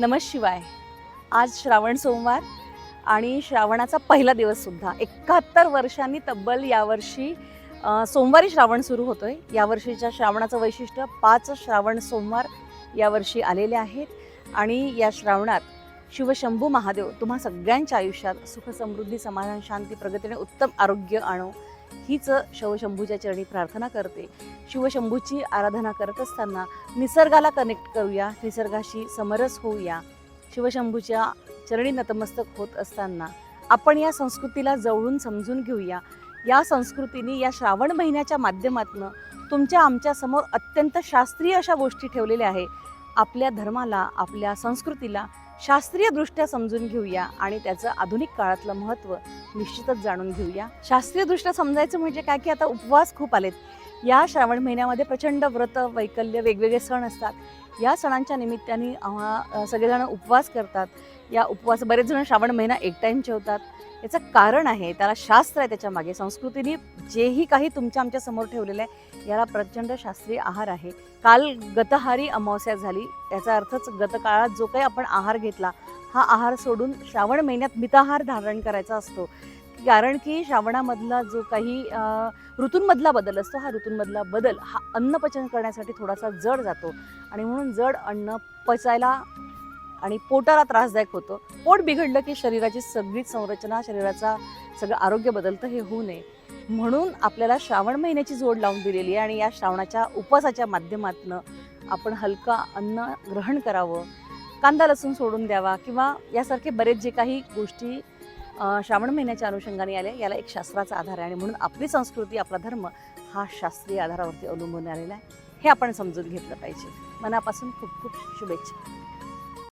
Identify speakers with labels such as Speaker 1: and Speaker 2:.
Speaker 1: नमः शिवाय. आज श्रावण सोमवार आणि श्रावणाचा पहिला दिवससुद्धा एकाहत्तर वर्षांनी तब्बल यावर्षी सोमवारी श्रावण सुरू होतो आहे यावर्षीच्या श्रावणाचं वैशिष्ट्य पाच श्रावण सोमवार यावर्षी आलेले आहेत. आणि या श्रावणात शिवशंभू महादेव तुम्हा सगळ्यांच्या आयुष्यात सुख समृद्धी समाधान शांती प्रगतीने उत्तम आरोग्य आणो. हीच शिवशंभूच्या चरणी प्रार्थना करते. शिवशंभूची आराधना करत असताना निसर्गाला कनेक्ट करूया निसर्गाशी समरस होऊया. शिवशंभूच्या चरणी नतमस्तक होत असताना आपण या संस्कृतीला जवळून समजून घेऊया. या संस्कृतीने या श्रावण महिन्याच्या माध्यमातून तुमच्या आमच्यासमोर अत्यंत शास्त्रीय अशा गोष्टी ठेवलेल्या आहे. आपल्या धर्माला आपल्या संस्कृतीला शास्त्रीयदृष्ट्या समजून घेऊया आणि त्याचं आधुनिक काळातलं महत्त्व निश्चितच जाणून घेऊया. शास्त्रीयदृष्ट्या समजायचं म्हणजे काय की आता उपवास खूप आलेत. या श्रावण महिन्यामध्ये प्रचंड व्रत वैकल्य वेगवेगळे सण असतात. या सणांच्या निमित्ताने आम्हा सगळेजण उपवास करतात. या उपवास बरेच जण श्रावण महिना एक टाईम याचं कारण आहे त्याला शास्त्र आहे त्याच्यामागे. संस्कृतीने जेही काही तुमच्या आमच्यासमोर ठेवलेलं आहे याला प्रचंड शास्त्रीय आहार आहे. काल गतहारी अमावस्या झाली याचा अर्थच गतकाळात जो काही आपण आहार घेतला. हा आहार सोडून श्रावण महिन्यात मिताहार धारण करायचा असतो. कारण की श्रावणामधला जो काही ऋतूंमधला बदल असतो हा ऋतूंमधला बदल हा अन्नपचन करण्यासाठी थोडासा जड जातो. आणि म्हणून जड अन्न पचायला आणि पोटाला त्रासदायक होतं. पोट बिघडलं की शरीराची सगळीच संरचना शरीराचा सगळं आरोग्य बदलतं हे होऊ नये. म्हणून आपल्याला श्रावण महिन्याची जोड लावून दिलेली आहे आणि या श्रावणाच्या उपवासाच्या माध्यमातून आपण हलका अन्न ग्रहण करावं. कांदा लसूण सोडून द्यावा किंवा यासारखे बरेच जे काही गोष्टी श्रावण महिन्याच्या अनुषंगाने आल्या याला एक शास्त्राचा आधार आहे आणि म्हणून आपली संस्कृती आपला धर्म हा शास्त्रीय आधारावरती अवलंबून आलेला आहे. हे आपण समजून घेतलं पाहिजे. मनापासून खूप खूप शुभेच्छा.